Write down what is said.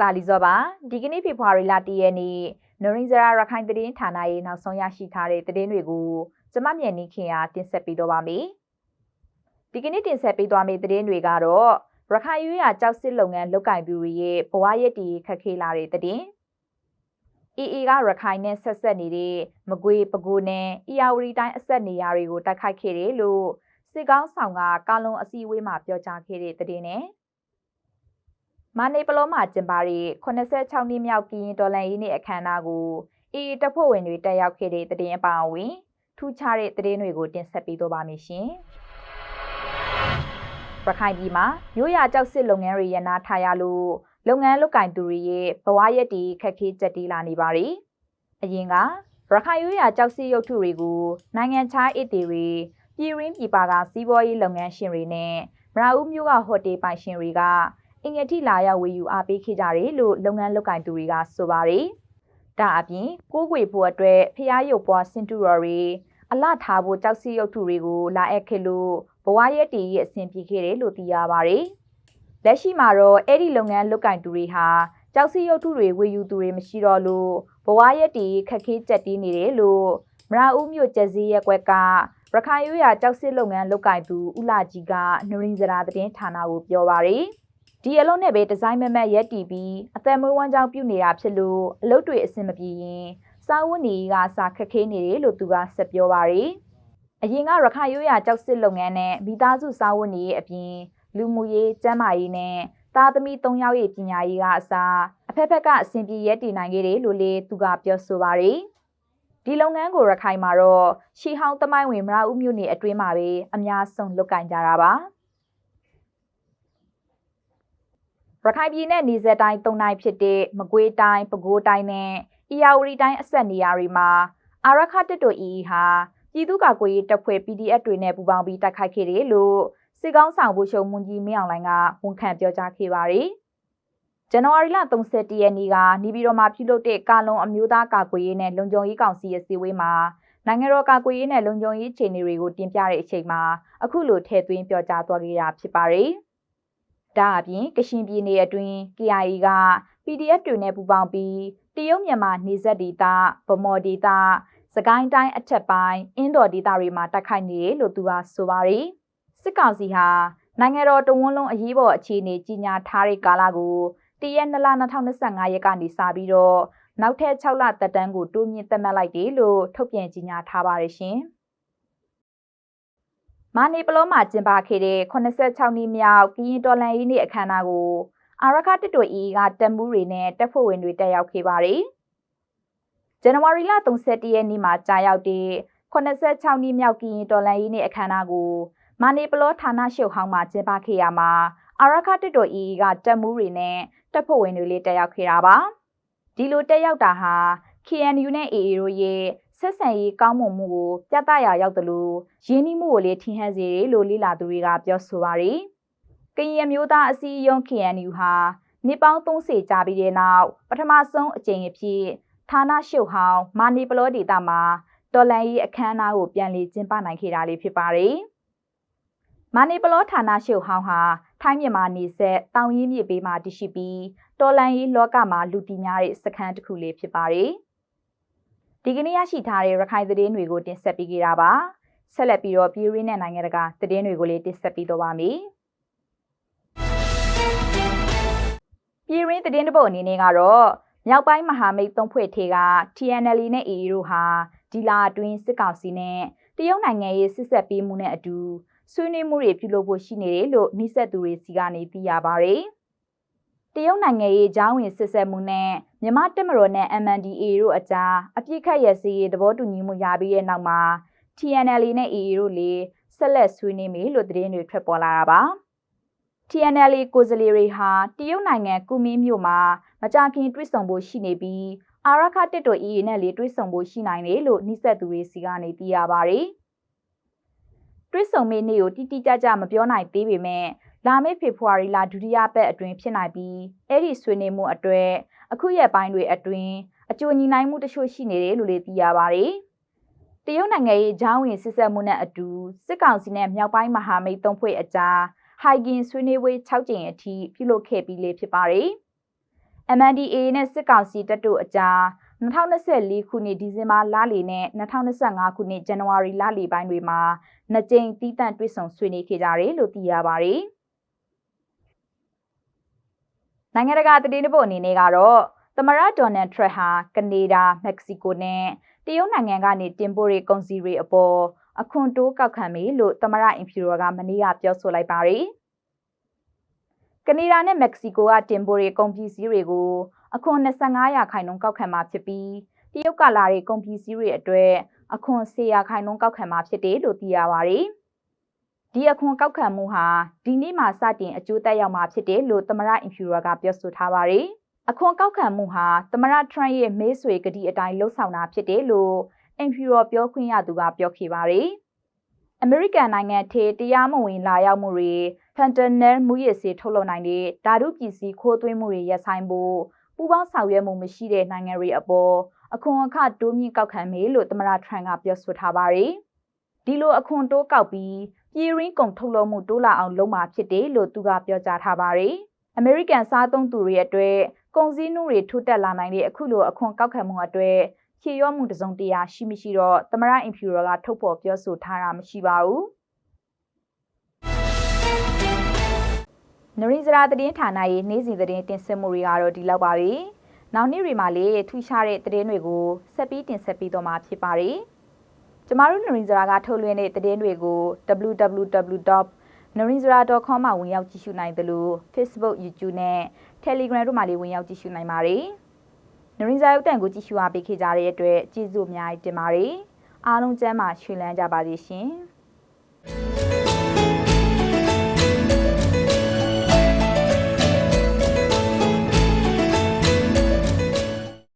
တာလီဇောပါဒီကနေ့ဖေဖော်ဝါရီလ၁ရက်နေ့နိုရင်းဇရာရခိုင်သတင်းဌာနရဲ့နောက်ဆုံးရရှိထားတဲ့သတင်းတွေကိုကျမမြန်နေခင်အားတင်ဆက်ပေးတော့ပါမယ်ဒီကနေ့တင်ဆက်ပေးသွားမယ့်သတင်းတွေကတော့ရခိုင်ရွေးရကြောက်စစ်လုပ်ငန်းလုပ်ကင်သူတွေရဲ့ဘဝရည်တည်ခက်ခဲလာတဲ့သတင်းအေအေကရခိုင်နဲ့ဆက်ဆက်နေတဲ့မကွေးပကူနဲ့အီယာဝတီတိုင်းအဆက်နေရာတွေကိုတိုက်ခိုက်ခဲ့တယ်လို့စစ်ကောင်းဆောင်ကကာလုံအစည်းအဝေးမှာပြောကြားခဲ့တဲ့သတင်းနဲ့ မန္တလေးပလောမှာကျင်းပတဲ့86နှစ်မြောက်ကရင်တော်လန်ရေးနေ့အခမ်းအနားကိုအေအေတပ်ဖွဲ့ဝင်တွေတက်ရောက်ခဲ့တဲ့သတင်းအပါအဝင်ထူးခြားတဲ့သတင်းတွေကိုတင်ဆက်ပေးတော့ပါမယ်ရှင်။ရခိုင်ပြည်မှာရိုးရာကြောက်စစ်လုပ်ငန်းတွေရနာထားရလို့လုပ်ငန်းလုပ်ကင်သူတွေရဲ့ဘဝရက်တီခက်ခဲကြက်တီးလာနေပါရီ။အရင်ကရခိုင်ရိုးရာကြောက်စစ်ရုပ်ထုတွေကိုနိုင်ငံခြားအစ်တီတွေပြည်ရင်းပြည်ပကစီးပွားရေးလုပ်ငန်းရှင်တွေနဲ့မရာဦးမြို့ကဟိုတယ်ပိုင်ရှင်တွေက အင်္ဂတိလာရောက်ဝေယူအားပေးခဲ့ကြတယ်လို့လုပ်ငန်းလုပ်ကင်သူတွေကဆိုပါတယ်။ဒါအပြင်ကိုးကွေဖို့အတွက်ဖျားရုပ်ပွားစင်တူရော်တွေအလှထားဖို့ကြောက်စီရုပ်ထုတွေကိုလာအပ်ခဲ့လို့ဘဝရဲ့တည်ရဲ့အဆင်ပြေခဲ့တယ်လို့သိရပါတယ်။လက်ရှိမှာတော့အဲ့ဒီလုပ်ငန်းလုပ်ကင်သူတွေဟာကြောက်စီရုပ်ထုတွေဝေယူသူတွေမရှိတော့လို့ဘဝရဲ့တည်ခက်ခဲကြက်တီးနေတယ်လို့မရာဦးမြို့ကျက်စည်းရက်ကွက်ကရခိုင်ရိုးရာကြောက်စစ်လုပ်ငန်းလုပ်ကင်သူဦးလာကြီးကနရင်းစရာသတင်းဌာနကိုပြောပါရယ်။ ဒီအလုံးနဲ့ပဲဒီဇိုင်းမမတ်ရက်တီပြီးအသက်မွေးဝမ်းကြောင်းပြုနေတာဖြစ်လို့အလုပ်တွေအဆင်မပြေရင်စာဝတ်နေကစာခက်ခဲနေတယ်လို့သူကဆက်ပြောပါရယ်အရင်ကရခိုင်ရိုးရာကြောက်စစ်လုပ်ငန်းနဲ့မိသားစုစာဝတ်နေအပြင်လူမှုရေးကျန်းမာရေးနဲ့သားသမီး၃ယောက်ရဲ့ပညာရေးကအစားအဖက်ဖက်ကအဆင်ပြေရက်တည်နိုင်ခဲ့တယ်လို့လေသူကပြောဆိုပါရယ်ဒီလုပ်ငန်းကိုရခိုင်မှာတော့ရှီဟောင်းသမိုင်းဝင်မရဦးမြို့နယ်အတွင်းမှာပဲအများဆုံးလုပ်ကင်ကြတာပါ။ ရခိုင်ပြည်နယ်နေဆက်တိုင်း၃တိုင်းဖြစ်တဲ့မကွေးတိုင်းပဲခူးတိုင်းနဲ့အီယာဝတီတိုင်းအဆက်နေရာတွေမှာအာရခတက်တိုအီဟာပြည်သူ့ကာကွယ်ရေးတပ်ဖွဲ့ PDF တွေနဲ့ပူးပေါင်းပြီးတိုက်ခိုက်ခဲ့တယ်လို့စစ်ကောင်းဆောင်ဘူရှုံမွန်ကြီးမင်းအောင်လှိုင်ကဝန်ခံပြောကြားခဲ့ပါတယ်။ဇန်နဝါရီလ31ရက်နေ့ကနေပြည်တော်မှာပြုလုပ်တဲ့ကာလုံအမျိုးသားကာကွယ်ရေးနဲ့လုံခြုံရေးကောင်စီရဲ့စည်းဝေးမှာနိုင်ငံတော်ကာကွယ်ရေးနဲ့လုံခြုံရေးခြေနေတွေကိုတင်ပြတဲ့အချိန်မှာအခုလိုထည့်သွင်းပြောကြားသွားခဲ့တာဖြစ်ပါတယ်။ ဒါအပြင်ကရှင်ပြည်နယ်အတွင်း KIA က PDF တွေနဲ့ပူးပေါင်းပြီးတရုတ်မြန်မာနေဆက်ဒေသဗမော်ဒေသစကိုင်းတိုင်းအထက်ပိုင်းအင်းတော်ဒေသတွေမှာတိုက်ခိုက်နေတယ်လို့သူကဆိုပါတယ်စစ်ကောင်စီဟာနိုင်ငံတော်တဝန်းလုံးအရေးပေါ်အခြေအနေကြီးညာထားတဲ့ကာလကိုတရက်2လ2025ရက်ကနေစပြီးတော့နောက်ထပ်6လသက်တမ်းကိုတိုးမြင့်သတ်မှတ်လိုက်တယ်လို့ထုတ်ပြန်ကြေညာထားပါတယ်ရှင်။ မာနီပလောမှာကျင်းပခဲ့တဲ့86နှစ်မြောက်ကရင်တော်လန်ရေးနေ့အခမ်းအနားကို အာရခတစ်တွေအီကတက်မှုတွေနဲ့တက်ဖို့ဝင်တွေတက်ရောက်ခဲ့ပါတယ်။ဇန်နဝါရီလ31ရက်နေ့မှာကြာရောက်တဲ့86နှစ်မြောက်ကရင်တော်လန်ရေးနေ့အခမ်းအနားကိုမာနီပလောဌာနရှုပ်ဟောင်းမှာကျင်းပခဲ့ရမှာအာရခတစ်တွေအီကတက်မှုတွေနဲ့တက်ဖို့ဝင်တွေလေးတက်ရောက်ခဲ့တာပါ။ဒီလိုတက်ရောက်တာဟာ KNU နဲ့ AA တို့ရဲ့ ဆက်ဆံရေးကောင်းမွန်မှုကိုပြသရာရောက်တယ်လို့ရင်းနှီးမှုကိုလည်းထင်ဟပ်စေတယ်လို့လေ့လာသူတွေကပြောဆိုပါတယ်။ကရင်မျိုးသားအစည်းအရုံး KNU ဟာနှစ်ပေါင်း30ကြာပြီးတဲ့နောက်ပထမဆုံးအကြိမ်အဖြစ်ဌာနရှုပ်ဟောင်းမာနီပလောဒေတာမှာတော်လန်ရေးအခမ်းအနားကိုပြန်လည်ကျင်းပနိုင်ခဲ့တာလေးဖြစ်ပါတယ်။မာနီပလောဌာနရှုပ်ဟောင်းဟာထိုင်းမြန်မာနေဆက်တောင်ရင်းမြေပေးမှာတရှိပြီးတော်လန်ရေးလောကမှာလူတီများတဲ့စခန်းတစ်ခုလေးဖြစ်ပါတယ်။ ဒီကနေ့ရရှိထားတဲ့ရခိုင်သတင်းတွေကိုတင်ဆက်ပေးကြတာပါဆက်လက်ပြီးတော့ပြည်ရင်းနဲ့နိုင်ငံတကာသတင်းတွေကိုလည်းတင်ဆက်ပေးတော့ပါမယ်ပြည်ရင်းသတင်းတပုတ်အနေနဲ့ကတော့မြောက်ပိုင်းမဟာမိတ်သုံးဖွဲ့ထေက TNL နဲ့ AA တို့ဟာဒီလာအတွင်းစစ်ကောင်စီနဲ့တရုတ်နိုင်ငံရဲ့စစ်ဆက်ပေးမှုနဲ့အတူဆွေးနွေးမှုတွေပြုလုပ်ဖို့ရှိနေတယ်လို့နှိစက်သူတွေစီကနေသိရပါဗျ။တရုတ်နိုင်ငံရဲ့ဂျောင်းဝင်စစ်ဆက်မှုနဲ့ မြန်မာတပ်မတော်နဲ့ MNDAA တို့အကြားအပြစ်ခတ်ရစီရေးသဘောတူညီမှုရပြီးတဲ့နောက်မှာ TNL နဲ့ AA တို့လည်းဆက်လက်ဆွေးနွေးမယ်လို့သတင်းတွေထွက်ပေါ်လာတာပါ။ TNL ကိုယ်စားလှယ်တွေဟာတရုတ်နိုင်ငံကူမင်းမြို့မှာမကြာခင်တွေ့ဆုံဖို့ရှိနေပြီးအာရခတက်တော် AA နဲ့လည်းတွေ့ဆုံဖို့ရှိနိုင်တယ်လို့နှိစက်သူတွေစီကနေသိရပါဗျ။တွေ့ဆုံမယ့်နေ့ကိုတိတိကျကျမပြောနိုင်သေးပေမဲ့ လာမယ့်ဖေဖော်ဝါရီလဒုတိယပတ်အတွင်းဖြစ်နိုင်ပြီးအဲ့ဒီဆွေးနွေးမှုအတွက်အခုရက်ပိုင်းတွေအတွင်းအကျိုးညီနိုင်မှုတချို့ရှိနေတယ်လို့လည်းသိရပါတယ်။တရုတ်နိုင်ငံရဲ့ဂျောင်းဝင်စစ်ဆက်မှုနဲ့အတူစစ်ကောင်စီနဲ့မြောက်ပိုင်းမဟာမိတ်သုံးဖွဲ့အကြားဟိုင်ဂင်ဆွေးနွေးပွဲ6ကြိမ်အထိပြုလုပ်ခဲ့ပြီးလေဖြစ်ပါတယ်။ MNDAA နဲ့စစ်ကောင်စီတပ်တို့အကြား2024ခုနှစ်ဒီဇင်ဘာလလီနဲ့2025ခုနှစ်ဇန်နဝါရီလလီပိုင်းတွေမှာနှစ်ကြိမ်တီးတန့်တွေ့ဆုံဆွေးနွေးခဲ့ကြတယ်လို့သိရပါတယ်။ နိုင်ငံတကာတည်င်းဖို့အနေနဲ့ကတော့သမရဒေါ်နယ်ထရက်ဟာကနေဒါမက္ကဆီကိုနဲ့တရုတ်နိုင်ငံကနေတင်ပို့တဲ့ကုန်စည်တွေအပေါ်အခွန်တိုးကောက်ခံပြီလို့သမရအင်ဖီရိုကမနေ့ကပြောဆိုလိုက်ပါတယ်။ကနေဒါနဲ့မက္ကဆီကိုကတင်ပို့တဲ့ကုန်ပစ္စည်းတွေကိုအခွန်25ရာခိုင်နှုန်းကောက်ခံမှာဖြစ်ပြီးတရုတ်ကလာတဲ့ကုန်ပစ္စည်းတွေအတွက်အခွန်10ရာခိုင်နှုန်းကောက်ခံမှာဖြစ်တယ်လို့သိရပါတယ်။ ဒီအခွန်ကောက်ခံမှုဟာဒီနေ့မှစတင်အကျိုးသက်ရောက်မှာဖြစ်တယ်လို့သမရအင်ဖျူရာကပြောဆိုထားပါတယ်။အခွန်ကောက်ခံမှုဟာသမရထရန့်ရဲ့မေးဆွေကတိအတိုင်းလှုပ်ဆောင်တာဖြစ်တယ်လို့အင်ဖျူရာပြောခွင့်ရသူကပြောခဲ့ပါတယ်။အမေရိကန်နိုင်ငံထဲတရားမဝင်လာရောက်မှုတွေဖန်တနယ်မူရစ်စေထုတ်လုပ်နိုင်တဲ့ဓာတုပစ္စည်းခိုးသွင်းမှုတွေရပ်ဆိုင်ဖို့ပူးပေါင်းဆောင်ရွက်မှုမရှိတဲ့နိုင်ငံတွေအပေါ်အခွန်အခတိုးမြင့်ကောက်ခံမယ်လို့သမ္မတထရန့်ကပြောဆိုထားပါတယ်။ဒီလိုအခွန်တိုးကောက်ပြီး ပြည်ရင်းကုန်ထုတ်လုပ်မှုတိုးလာအောင်လုပ်မှာဖြစ်တယ်လို့သူကပြောကြားထားပါတယ်။အမေရိကန်စားသုံးသူတွေအတွက်ကုန်စည်နှုန်းတွေထိုးတက်လာနိုင်တဲ့အခုလိုအခွန်ကောက်ခံမှုအတွက်ဖြေရောမှုတစုံတရာရှိမရှိတော့သမရအင်ဖျူရာကထုတ်ဖော်ပြောဆိုထားတာမရှိပါဘူးနရင်းစရာသတင်းဌာနရဲ့နေ့စဉ်သတင်းတင်ဆက်မှုတွေကတော့ဒီလောက်ပါပဲ။နောက်နေ့တွေမှာလည်းထူးခြားတဲ့သတင်းတွေကိုဆက်ပြီးတင်ဆက်ပေးတော့မှာဖြစ်ပါတယ်။ ကျမတို့နရင်းစရာကထုတ်လွှင့်တဲ့သတင်းတွေကို www.narinzara.com မှာဝင်ရောက်ကြည့်ရှုနိုင်သလို Facebook, YouTube နဲ့ Telegram တို့မှာလည်းဝင်ရောက်ကြည့်ရှုနိုင်ပါတယ်။နရင်းဇာရုပ်တန်ကိုကြည့်ရှုအားပေးခဲ့ကြတဲ့အတွက်ကျေးဇူးအများကြီးတင်ပါတယ်အားလုံးကျမ်းမာရွှင်လန်းကြပါစေရှင်